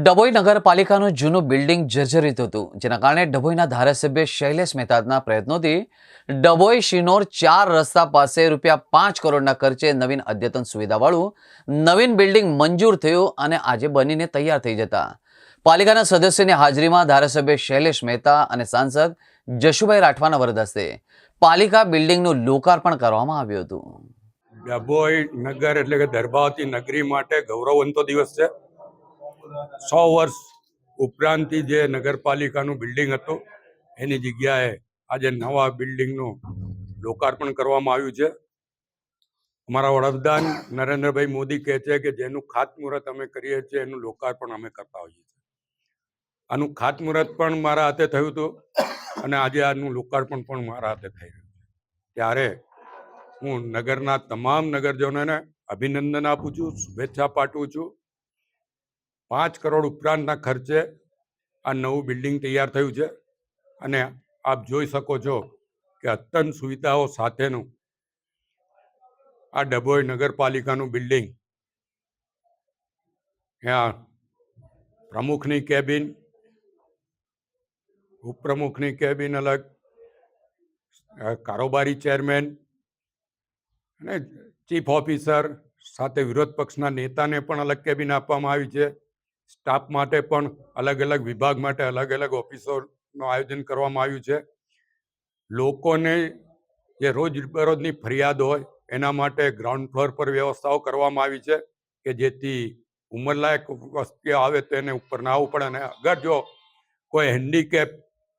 ડભોઈ નગરપાલિકાનું જૂનું બિલ્ડિંગ જર્જરિત હતું, જેના કારણે ડભોઈના ધારાસભ્ય શૈલેષ મહેતાના પ્રયત્નોથી ડભોઈ શિનોર ચાર રસ્તા પાસે રૂપિયા પાંચ કરોડના ખર્ચે નવીન અદ્યતન સુવિધાવાળું નવીન બિલ્ડિંગ મંજૂર થયું અને આજે બનીને તૈયાર થઈ જતા. પાલિકાના સદસ્યની હાજરીમાં ધારાસભ્ય શૈલેષ મહેતા અને સાંસદ જશુભાઈ રાઠવાના વરદસ્તે પાલિકા બિલ્ડિંગનું લોકાર્પણ કરવામાં આવ્યું હતું. ડભોઈ નગર એટલે કે દરબાવતી નગરી માટે ગૌરવવંતો દિવસ છે. સો વર્ષ ઉપરાંતથી જે નગરપાલિકાનું બિલ્ડિંગ હતું, એની જગ્યાએ આજે નવા બિલ્ડિંગનું લોકાર્પણ કરવામાં આવ્યું છે. અમારા વડાપ્રધાન નરેન્દ્રભાઈ મોદી કહે છે કે જેનું ખાતમુહૂર્ત અમે કરીએ છીએ, એનું લોકાર્પણ અમે કરતા હોઈએ છીએ. આનું ખાતમુહૂર્ત પણ મારા હાથે થયું હતું અને આજે આનું લોકાર્પણ પણ મારા હાથે થઈ રહ્યું છે. ત્યારે હું નગરના તમામ નગરજનોને અભિનંદન આપું છું, શુભેચ્છા પાઠવું છું. પાંચ કરોડ ઉપરાંતના ખર્ચે આ નવું બિલ્ડિંગ તૈયાર થયું છે. અને આપ જોઈ શકો છો કે અત્યંત સુવિધાઓ સાથેનું આ ડભોઈ નગરપાલિકાનું બિલ્ડિંગ ત્યાં પ્રમુખની કેબિન, ઉપપ્રમુખની કેબિન અલગ કારોબારી ચેરમેન અને ચીફ ઓફિસર સાથે વિરોધ પક્ષના નેતાને પણ અલગ કેબિન આપવામાં આવી છે. સ્ટાફ માટે પણ અલગ અલગ વિભાગ માટે અલગ અલગ ઓફિસોનું આયોજન કરવામાં આવ્યું છે. લોકોને જે રોજ બરોજની ફરિયાદ હોય એના માટે ગ્રાઉન્ડ ફ્લોર પર વ્યવસ્થાઓ કરવામાં આવી છે કે જેથી ઉંમરલાયક વસ્તી આવે તો એને ઉપર ના આવવું પડે અને અગર જો કોઈ હેન્ડીકેપ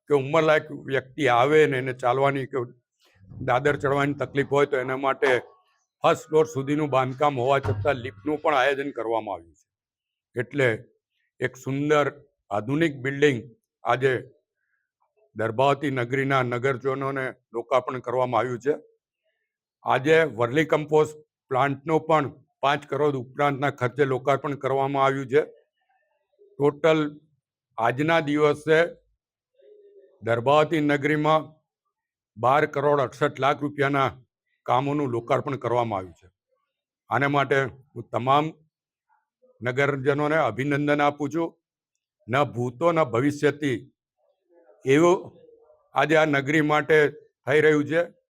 કે ઉંમરલાયક વ્યક્તિ આવે ને એને ચાલવાની કે દાદર ચડવાની તકલીફ હોય તો એના માટે ફર્સ્ટ ફ્લોર સુધીનું બાંધકામ હોવા છતાં લિફ્ટનું પણ આયોજન કરવામાં આવ્યું છે. એટલે એક સુંદર આધુનિક બિલ્ડિંગ આજે દરબાવતી નગરીના નગરજનોને લોકાર્પણ કરવામાં આવ્યું છે. આજે વર્લી કમ્પોસ્ટ પ્લાન્ટનું પણ પાંચ કરોડ ઉપરાંતના ખર્ચે લોકાર્પણ કરવામાં આવ્યું છે. ટોટલ આજના દિવસે દરબાવતી નગરીમાં બાર કરોડ અડસઠ લાખ રૂપિયાના કામોનું લોકાર્પણ કરવામાં આવ્યું છે. આને માટે હું તમામ નગરજનોને અભિનંદન આપું છું. ન ભૂતો, ન ભવિષ્યથી એવું આજે આ નગરી માટે થઈ રહ્યું છે.